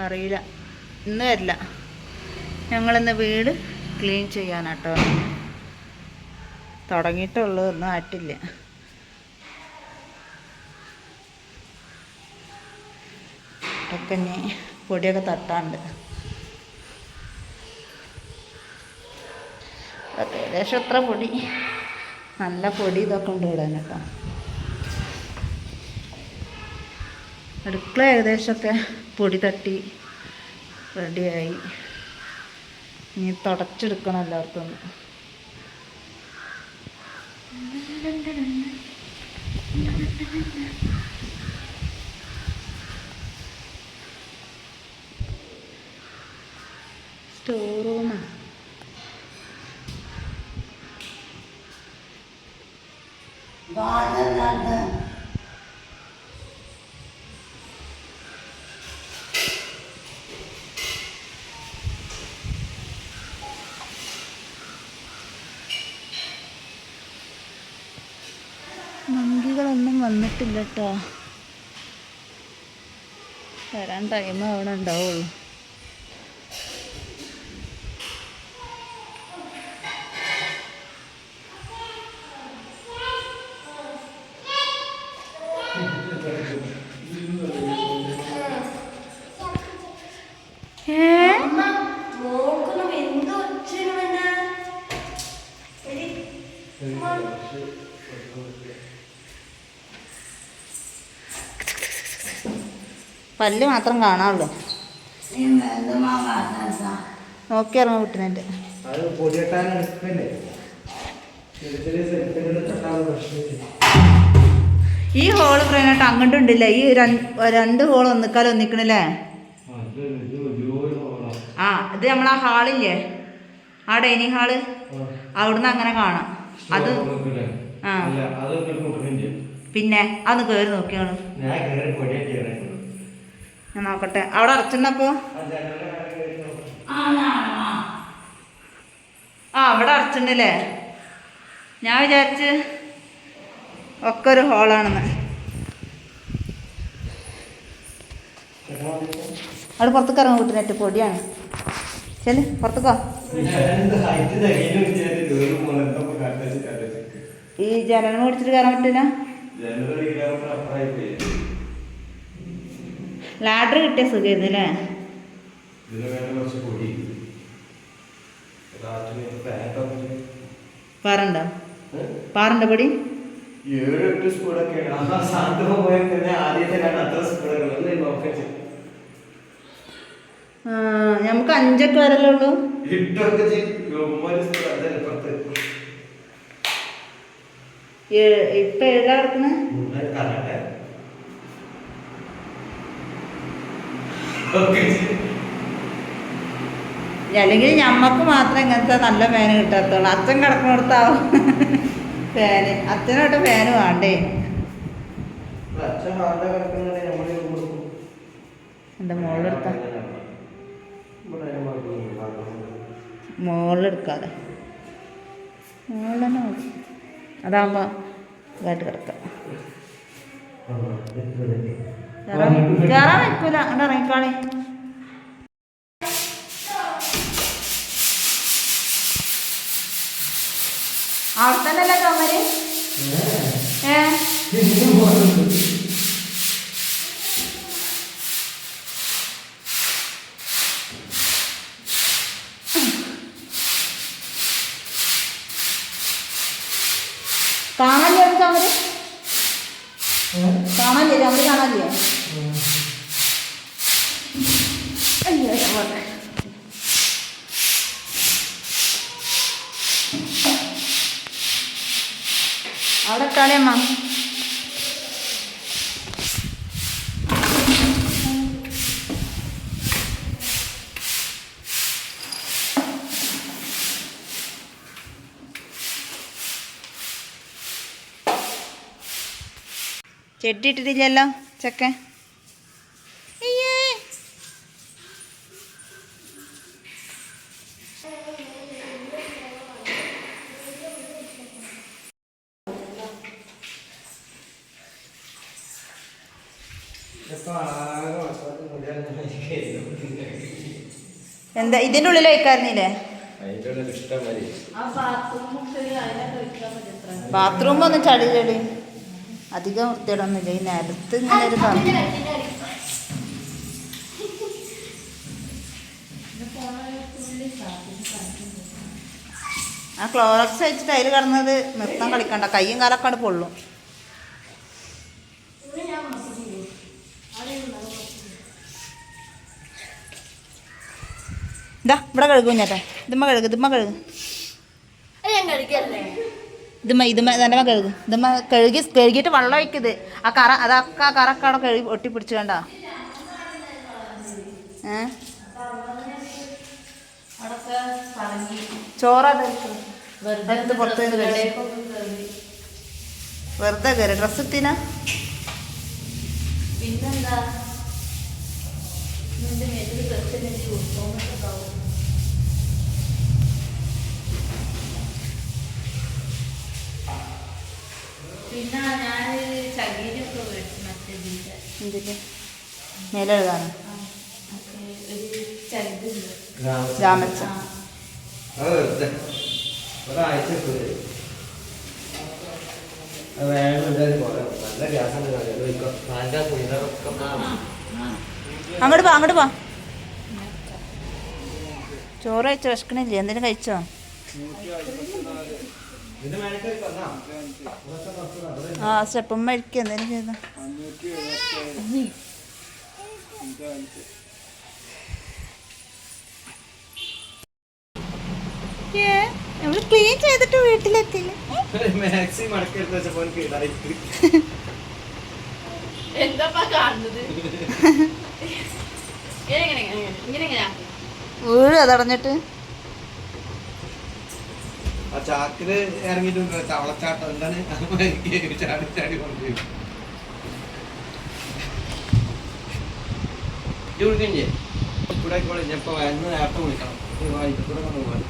അറിയില്ല. ഇന്ന് വരില്ല. ഞങ്ങളിന്ന് വീട് ക്ലീൻ ചെയ്യാനാട്ടോ. തുടങ്ങിയിട്ടുള്ളൂ ഒന്നും ആറ്റില്ല ഒക്കെ പൊടിയൊക്കെ തട്ടാണ്ട്. ഏകദേശം എത്ര പൊടി? നല്ല പൊടി ഇതൊക്കെ ഉണ്ട് ഇടാൻ കേട്ടോ. അടുക്കള ഏകദേശമൊക്കെ പൊടി തട്ടി റെഡിയായി. ഇനി തുടച്ചെടുക്കണം എല്ലായിടത്തും സ്റ്റോർ റൂമാണ് മങ്കികളൊന്നും വന്നിട്ടില്ല കേട്ടോ വരാൻ ടൈം അവിടെ ഉണ്ടാവുള്ളൂ. ഏ? പല്ല് മാത്രം കാണാവുള്ളൂ. നോക്കി ഇറങ്ങാൻ പ്രശ്നമില്ല. ഈ ഹോൾ പറയാനായിട്ട് അങ്ങോട്ടും ഉണ്ടല്ലേ ഈ രണ്ട് ഹോൾ ഒന്നിക്കാൽ ഒന്നിക്കണല്ലേ? ആ ഇത് നമ്മൾ. ആ. ഹാളില്ലേ ആ ഡൈനിങ് ഹാൾ. അവിടുന്ന് അങ്ങനെ കാണാം. അത്. ആ. പിന്നെ അതൊന്ന് കയറി നോക്കിയാണ്? ഞാൻ നോക്കട്ടെ. അവിടെ അടച്ചിട്ടപ്പോ ആ അവിടെ അടച്ചിട്ടുണ്ടല്ലേ ഞാൻ വിചാരിച്ച് ഒക്കെ ഒരു ഹോളാണെന്ന്. അവിടെ പുറത്തേക്ക് ഇറങ്ങാൻ വിട്ടുന്നിട്ട് പൊടിയാണ്. ചെൽ പുറത്തേക്കോ. ഈ ജനൽ മേടിച്ചിട്ട് കയറാൻ പറ്റില്ല ജനൽ ഒരു കിലോമീറ്റർ അപ്പുറമായി പോയി. ലാഡർ കിട്ടിയ സുഖമായിരുന്നു അല്ലേ. പാറുണ്ടോ? പൊടി? പോയാൽ തന്നെ ആദ്യത്തെ രണ്ട് അത്ര സ്കൂളൊക്കെ ഒന്ന് നോക്കച്ച് നമുക്ക് അഞ്ചൊക്കെ വരല്ലേ ഉള്ളൂ. ഇപ്പൊ കിടക്കുന്നത് അല്ലെങ്കിൽ ഞമ്മക്ക് മാത്രം ഇങ്ങനത്തെ നല്ല ഫാന് കിട്ടാത്തുള്ളൂ. അച്ഛൻ കിടക്കുന്നിടത്താവും. ഫാന് അച്ഛനോട്ട് ഫാന് വേണ്ടേ? മോളെടുക്കാതെ എന്റെ മുകളിൽ തന്നെ മതി. അതാകുമ്പോൾ ഇതായിട്ട് കിടക്കാം. കയറാൻ നിൽക്കൂല അങ്ങോട്ട് ഇറങ്ങിക്കാളി. അവിടെ തന്നെ അല്ലേ ചുമര്? ഏ? കാണാനില്ലേ? ചുമര് കാണാല്ലേ അയ്യോ അവിടെ കളിയമ്മ. ചെട്ടി ഇട്ടിട്ടില്ലല്ലോ ചെക്കൻ എന്താ ഇതിന്റെ ഉള്ളിൽ വയ്ക്കാറുന്നില്ലേ ബാത്റൂമൊന്നും ബാത്റൂം ഒന്നും ചളി ചളി. അധികം വൃത്തിയിടൊന്നുമില്ല ഈ നിലത്ത് ഇങ്ങനെ ഒരു പറഞ്ഞു ആ ക്ലോറക്സ് വെച്ചിട്ട് അതിൽ കിടന്നത് നൃത്തം കളിക്കണ്ട. കയ്യും കാലൊക്കെ അവിടെ പൊള്ളും ഇതാ ഇവിടെ കഴുകും ചേട്ടാ ഇതുമ്മ കഴുകു ഇതുമ്മ കഴുകു. ഞാൻ ഇതുമ്മ ഇതുമ്മ തന്നെ കഴുകും. ഇതുമ്മ കഴുകി കഴുകിയിട്ട് വെള്ളം ഒഴിക്കത് ആ കറ അതൊക്കെ ആ കറക്കെ അവിടെ കഴുകി ഒട്ടിപ്പിടിച്ച് കണ്ട? ഏ? എടുത്ത് പുറത്ത് നിന്ന് വെറുതെ കയറി. ഡ്രസ്സ് ഇട്ടിന? പിന്നെന്താ? പിന്നെ ഞാൻ ചകിരിയൊക്കെ മേടിച്ചു മറ്റേ എന്തിന്റെ? അങ്ങോട്ട് പോ അങ്ങോട്ട് പോ ചോറ് കഴിച്ചോ? വിശക്കണില്ലേ? എന്തിനു കഴിച്ചോ? ആ സ്റ്റെപ്പം മരിക്കുക എന്തെങ്കിലും ചെയ്തോ. നമ്മൾ ക്ലീൻ ചെയ്തിട്ട് വീട്ടിലെത്തില്ല മാക്സി മടക്കി എടുത്ത് വെച്ചപ്പോൾ എനിക്ക് ഇടായി എന്താ കാണുന്നത്? ഇങ്ങനെ ഇങ്ങനെ ഇങ്ങനെ ഇങ്ങനെ ഇങ്ങനെ. ആക്കി. വീട് അതടഞ്ഞിട്ട്. ആ ചാക്കിൽ ഇറങ്ങിയിട്ടുണ്ട്. തവളച്ചാട്ടം എന്താണ്? ചാടി ചാടി കൊണ്ടുപോയി ഇവിടെ ഇവിടെ ഞാൻ ഇപ്പൊ വരുന്ന നേരത്തെ വിളിക്കണം. ഇവിടെ കൊണ്ടുപോകാൻ